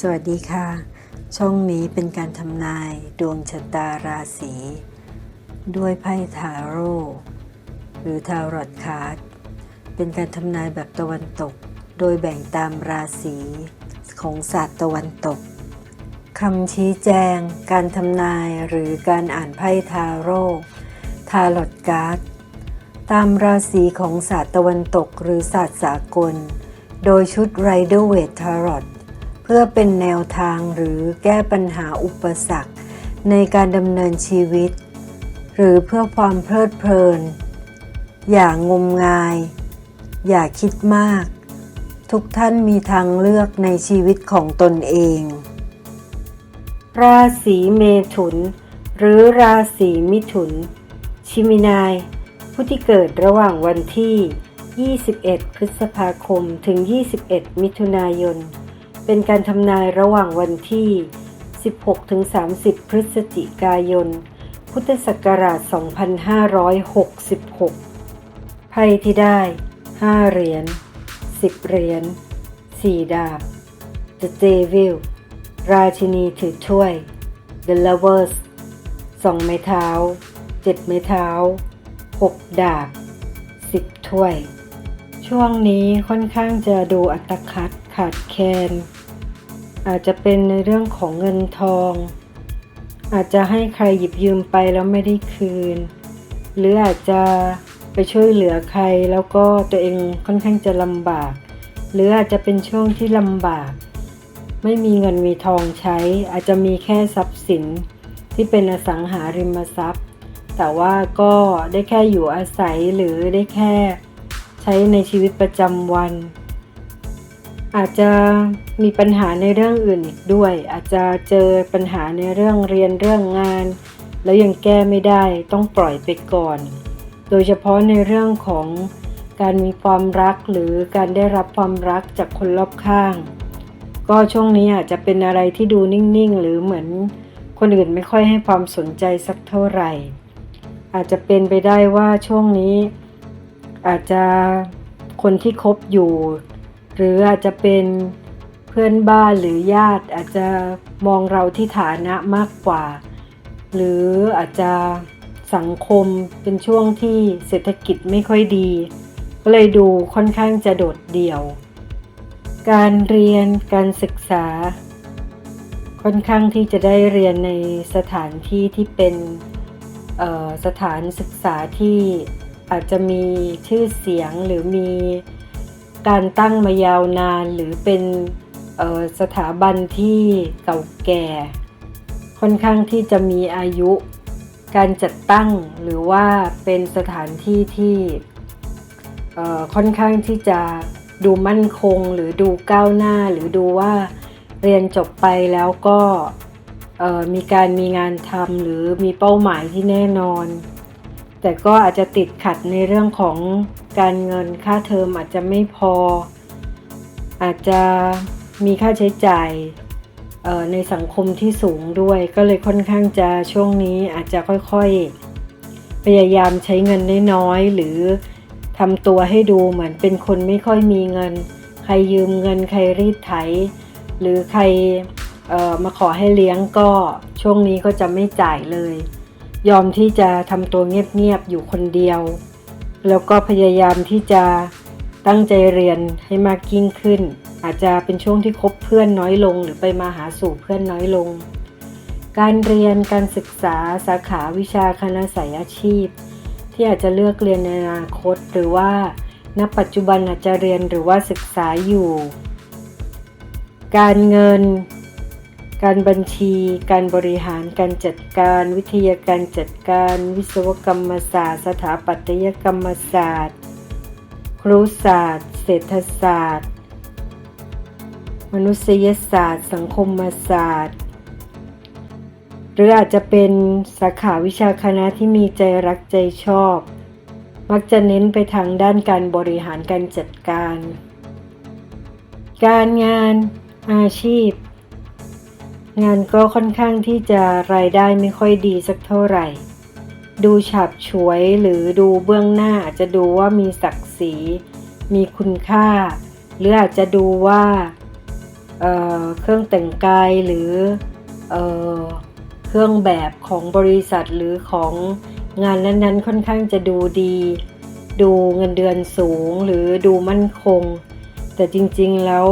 สวัสดีค่ะ ช่องนี้เป็นการทำนาย ดวงชะตาราศีด้วยไพ่ทาโร่หรือทารอตคาร์ดเป็นการทำนายแบบตะวันตก โดยแบ่งตามราศีของศาสตร์ตะวันตกคำชี้แจง การทำนายหรือการอ่านไพ่ทาโร่ทารอตการ์ดตามราศีของศาสตร์ตะวันตกหรือศาสตร์สากล โดยชุด Rider Waite Tarot เเพื่อเป็นแนวทางหรือแก้ปัญหาอุปสรรค ในการดำเนินชีวิต หรือเพื่อความเพลิดเพลิน อย่างงมงาย อย่าคิดมาก ทุกท่านมีทางเลือกในชีวิตของตนเอง ราศีเมถุน หรือราศีมิถุน ชิมินาย ผู้ที่เกิดระหว่างวันที่ 21 พฤษภาคมถึง 21 มิถุนายน เป็นการทำนายระหว่างวันที่ 16-30 พฤศจิกายน พุทธศักราช 2566 ไพ่ที่ได้ 5 เหรียญ 10 เหรียญ 4 ดาบ The Devil ราชินีถือถ้วย The Lovers สองไม้เท้า เจ็ดไม้เท้า หกดาบ สิบถ้วย ช่วงนี้ค่อนข้างจะดูอัตคัด ขาดแคลน อาจจะเป็นในเรื่องของเงินทอง อาจจะให้ใครหยิบยืมไปแล้วไม่ได้คืน หรืออาจจะไปช่วยเหลือใครแล้วก็ตัวเองค่อนข้างจะลำบาก หรืออาจจะเป็นช่วงที่ลำบาก ไม่มีเงินมีทองใช้ อาจจะมีแค่ทรัพย์สินที่เป็นอสังหาริมทรัพย์ แต่ว่าก็ได้แค่อยู่อาศัยหรือได้แค่ใช้ในชีวิตประจำวัน อาจจะมีปัญหาในเรื่องอื่นอีกด้วย อาจจะเจอปัญหาในเรื่องเรียนเรื่องงาน แล้วยังแก้ไม่ได้ต้องปล่อยไปก่อน โดยเฉพาะในเรื่องของการมีความรักหรือการได้รับความรักจากคนรอบข้าง ก็ช่วงนี้อาจจะเป็นอะไรที่ดูนิ่งๆ หรือเหมือนคนอื่นไม่ค่อยให้ความสนใจสักเท่าไหร่ อาจจะเป็นไปได้ว่าช่วงนี้ อาจจะคนที่คบอยู่ หรืออาจจะเป็นเพื่อนบ้านหรือญาติอาจจะมองเราที่ฐานะมากกว่า หรืออาจจะสังคมเป็นช่วงที่เศรษฐกิจไม่ค่อยดี ก็เลยดูค่อนข้างจะโดดเดี่ยว การเรียนการศึกษา ค่อนข้างที่จะได้เรียนในสถานที่ที่เป็นสถานศึกษาที่อาจจะมีชื่อเสียงหรือมี การตั้งมายาวนานหรือเป็นสถาบันที่เก่าแก่ ค่อนข้างที่จะมีอายุ การจัดตั้งหรือว่าเป็นสถานที่ที่ค่อนข้างที่จะดูมั่นคงหรือดูก้าวหน้าหรือดูว่าเรียนจบไปแล้วก็มีการมีงานทำหรือมีเป้าหมายที่แน่นอน แต่ก็อาจจะติดขัดในเรื่องของ การเงินค่าเทอมอาจจะไม่พอ อาจจะมีค่าใช้จ่ายในสังคมที่สูงด้วย ก็เลยค่อนข้างจะช่วงนี้อาจจะค่อยๆ พยายามใช้เงินน้อยๆหรือทำตัวให้ดูเหมือนเป็นคนไม่ค่อยมีเงิน ใครยืมเงินใครรีดไถ หรือใครมาขอให้เลี้ยงก็ช่วงนี้ก็จะไม่จ่ายเลย ยอมที่จะทำตัวเงียบๆอยู่คนเดียว แล้วก็พยายามที่จะตั้งใจเรียนให้มากยิ่งขึ้น อาจจะเป็นช่วงที่คบเพื่อนน้อยลง หรือไปมาหาสู่เพื่อนน้อยลง การเรียนการศึกษาสาขาวิชาคณะสายอาชีพ ที่อาจจะเลือกเรียนในอนาคต หรือว่าณปัจจุบันอาจจะเรียนหรือว่าศึกษาอยู่ การเงิน การบัญชี การบริหารการจัดการ วิทยาการจัดการ วิศวกรรมศาสตร์ สถาปัตยกรรมศาสตร์ ครุศาสตร์ เศรษฐศาสตร์ มนุษยศาสตร์ สังคมศาสตร์ หรืออาจจะเป็นสาขาวิชาคณะที่มีใจรักใจชอบ มักจะเน้นไปทางด้านการบริหารการจัดการ การงานอาชีพ งานก็ค่อนข้างที่จะรายได้ไม่ค่อยดีสักเท่าไหร่ ดูฉับฉวยหรือดูเบื้องหน้าอาจจะดูว่ามีศักดิ์ศรี มีคุณค่า หรืออาจจะดูว่าเเครื่องแต่งกายหรือเออเครื่องแบบของบริษัทหรือของงานนั้นๆค่อนข้างจะดูดี ดูเงินเดือนสูงหรือดูมั่นคง แต่จริงๆแล้ว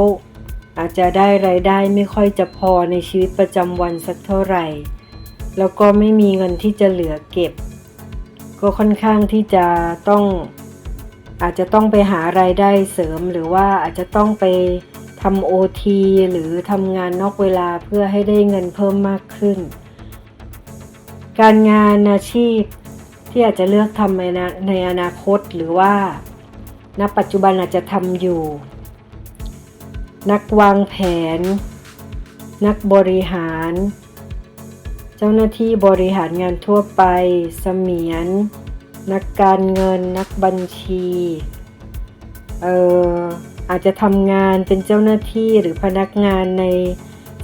อาจจะได้ไรายได้ไม่ค่อยจะพอในชีวิตประจำวันสักเท่าไหร่ แล้วก็ไม่มีเงินที่จะเหลือเก็บ ก็ค่อนข้างที่จะต้องอาจจะต้องไปหารายได้เสริม หรือว่าอาจจะต้องไปทำโอทีหรือทำงานนอกเวลาเพื่อให้ได้เงินเพิ่มมากขึ้น การงานอาชีพที่อาจจะเลือกทำในอนาในอนาคตหรือว่า ณปัจจุบันอาจจะทำอยู่ นักวางแผน นักบริหาร เจ้าหน้าที่บริหารงานทั่วไป เสมียน นักการเงิน นักบัญชี เอ่อ อาจจะทำงานเป็นเจ้าหน้าที่หรือพนักงานใน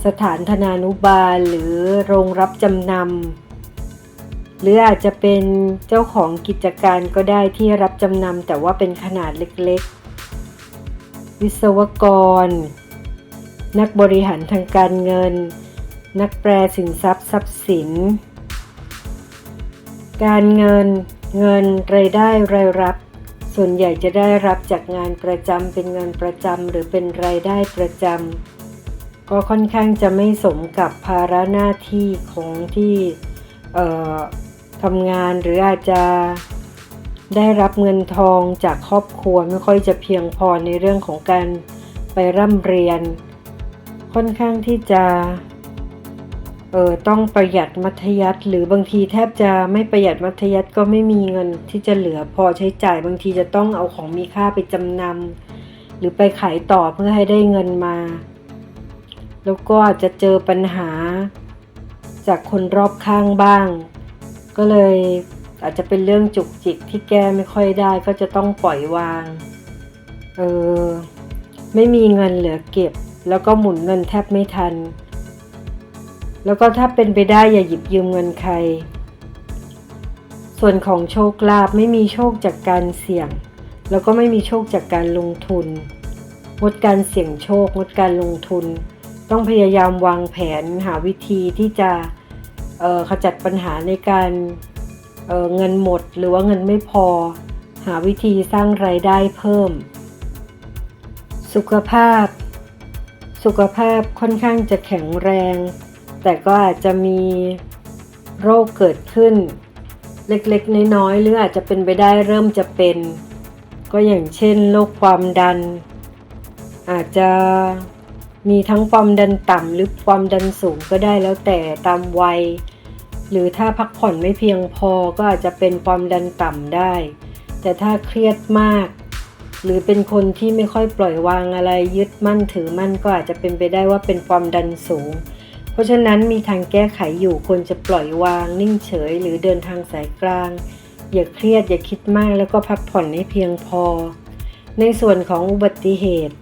สถานธนานุบาลหรือโรงรับจำนำ หรืออาจจะเป็นเจ้าของกิจการก็ได้ที่รับจำนำแต่ว่าเป็นขนาดเล็กๆ วิศวกร นักบริหารทางการเงิน นักแปลสินทรัพย์ทรัพย์สิน การเงิน เงินรายได้รายรับ ส่วนใหญ่จะได้รับจากงานประจำเป็นเงินประจำหรือเป็นรายได้ประจำก็ค่อนข้างจะไม่สมกับภาระหน้าที่ของที่ทำงานหรืออาจจะ ได้รับเงินทองจากครอบครัวไม่ค่อยจะเพียงพอในเรื่องของการไปร่ำเรียน ค่อนข้างที่จะเออต้องประหยัดมัธยัติหรือบางทีแทบจะไม่ประหยัดมัธยัติก็ไม่มีเงินที่จะเหลือพอใช้จ่ายบางทีจะต้องเอาของมีค่าไปจำนำหรือไปขายต่อเพื่อให้ได้เงินมา แล้วก็จะเจอปัญหาจากคนรอบข้างบ้าง ก็เลย อาจจะเป็นเรื่องจุกจิกที่แก้ไม่ค่อยได้ก็จะต้องปล่อยวาง เออ ไม่มีเงินเหลือเก็บ แล้วก็หมุนเงินแทบไม่ทัน แล้วก็ถ้าเป็นไปได้อย่าหยิบยืมเงินใคร ส่วนของโชคลาภไม่มีโชคจากการเสี่ยง แล้วก็ไม่มีโชคจากการลงทุน งดการเสี่ยงโชค งดการลงทุน ต้องพยายามวางแผนหาวิธีที่จะออขจัดปัญหาในการ เเงินหมดหรือว่าเงินไม่พอ หาวิธีสร้างไรายได้เพิ่ม สุขภาพ สุขภาพค่อนข้างจะแข็งแรง แต่ก็อาจจะมีโรคเกิดขึ้น เล็กๆ น้อยๆหรืออาจจะเป็นไปได้เริ่มจะเป็น ก็อย่างเช่นโรคความดัน อาจจะมีทั้งความดันต่ำหรือความดันสูงก็ได้แล้วแต่ตามวัย หรือถ้าพักผ่อนไม่เพียงพอก็อาจจะเป็นความดันต่ำได้ แต่ถ้าเครียดมาก หรือเป็นคนที่ไม่ค่อยปล่อยวางอะไรยึดมั่นถือมั่นก็อาจจะเป็นไปได้ว่าเป็นความดันสูง เพราะฉะนั้นมีทางแก้ไขอยู่ควรจะปล่อยวาง นิ่งเฉย หรือเดินทางสายกลาง อย่าเครียดอย่าคิดมากแล้วก็พักผ่อนให้เพียงพอ ในส่วนของอุบัติเหตุ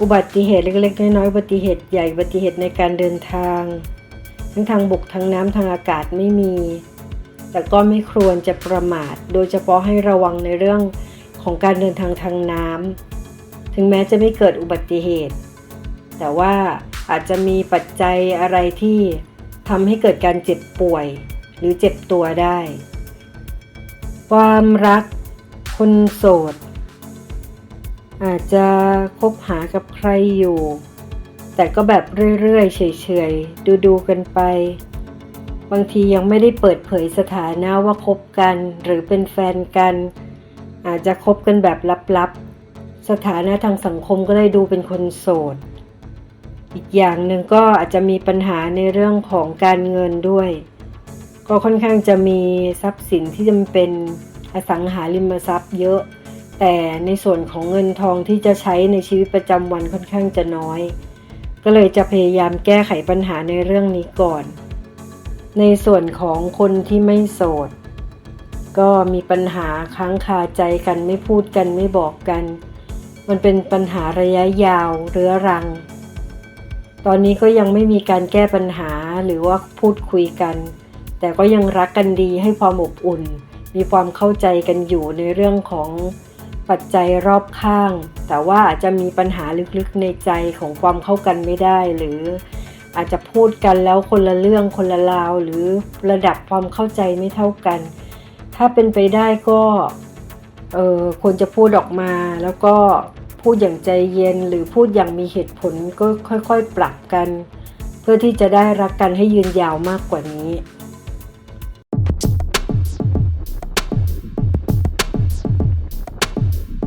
อุบัติเหตุเล็กๆน้อยๆอุบัติเหตุใหญ่อุบัติเหตุในการเดินทาง ทั้งทางบกทางน้ำทางอากาศไม่มี แต่ก็ไม่ควรจะประมาท โดยเฉพาะให้ระวังในเรื่องของการเดินทางทางน้ำถึงแม้จะไม่เกิดอุบัติเหตุ แต่ว่าอาจจะมีปัจจัยอะไรที่ทำให้เกิดการเจ็บป่วย หรือเจ็บตัวได้ ความรักคนโสด อาจจะคบหากับใครอยู่ แต่ก็แบบเรื่อยๆ เฉยๆ ดูๆ กันไป บางทียังไม่ได้เปิดเผยสถานะว่าคบกันหรือเป็นแฟนกัน อาจจะคบกันแบบลับๆ สถานะทางสังคมก็ได้ดูเป็นคนโสด อีกอย่างหนึ่งก็อาจจะมีปัญหาในเรื่องของการเงินด้วย ก็ค่อนข้างจะมีทรัพย์สินที่จำเป็นอสังหาริมทรัพย์เยอะ แต่ในส่วนของเงินทองที่จะใช้ในชีวิตประจำวันค่อนข้างจะน้อย ก็เลยจะพยายามแก้ไขปัญหาในเรื่องนี้ก่อน ในส่วนของคนที่ไม่โสด ก็มีปัญหาค้างคาใจกันไม่พูดกันไม่บอกกัน มันเป็นปัญหาระยะยาวเรื้อรัง ตอนนี้ก็ยังไม่มีการแก้ปัญหาหรือว่าพูดคุยกัน แต่ก็ยังรักกันดีให้ความอบอุ่น มีความเข้าใจกันอยู่ในเรื่องของ ปัจจัยรอบข้าง แต่ว่าอาจจะมีปัญหาลึกๆในใจของความเข้ากันไม่ได้ หรืออาจจะพูดกันแล้วคนละเรื่องคนละราว หรือระดับความเข้าใจไม่เท่ากัน ถ้าเป็นไปได้ก็เออควรจะพูดออกมา แล้วก็พูดอย่างใจเย็นหรือพูดอย่างมีเหตุผลก็ค่อยๆปรับกัน เพื่อที่จะได้รักกันให้ยืนยาวมากกว่านี้